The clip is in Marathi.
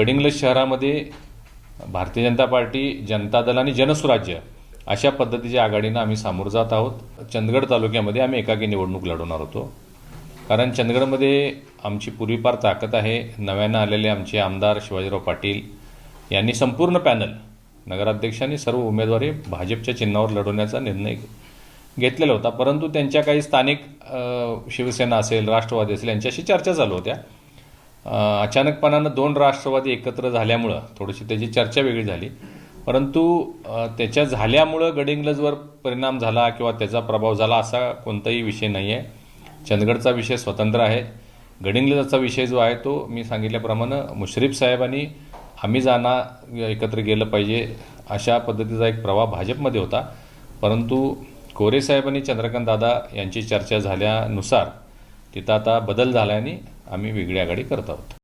गडिंग्लज शहरामध्ये भारतीय जनता पार्टी जनता दल आणि जनसुराज्य अशा पद्धतीच्या आघाडीनं आम्ही सामोरं जात आहोत. चंदगड तालुक्यामध्ये आम्ही एकाकी निवडणूक लढवणार होतो. कारण चंदगडमध्ये आमची पूर्वीपार ताकद आहे. नव्यानं आलेले आमचे आमदार शिवाजीराव पाटील यांनी संपूर्ण पॅनल नगराध्यक्षांनी सर्व उमेदवारी भाजपच्या चिन्हावर लढवण्याचा निर्णय घेतलेला होता. परंतु त्यांच्या काही स्थानिक शिवसेना असेल राष्ट्रवादी असेल यांच्याशी चर्चा चालू होत्या. अचानकपणानं दोन राष्ट्रवादी एकत्र झाल्यामुळं थोडीशी त्याची चर्चा वेगळी झाली. परंतु त्याच्या झाल्यामुळं गडिंग्लजवर परिणाम झाला किंवा त्याचा प्रभाव झाला असा कोणताही विषय नाही आहे चंदगडचा विषय स्वतंत्र आहे. गडिंग्लजचा विषय जो आहे तो मी सांगितल्याप्रमाणे मुश्रीफ साहेबांनी आम्ही जाणार एकत्र गेलं पाहिजे अशा पद्धतीचा एक प्रवाह भाजपमध्ये होता. परंतु कोरे साहेबांनी चंद्रकांत दादा यांची चर्चा झाल्यानुसार तिथं आता बदल झाल्याने आम्ही वेगळी आघाडी करत आहोत.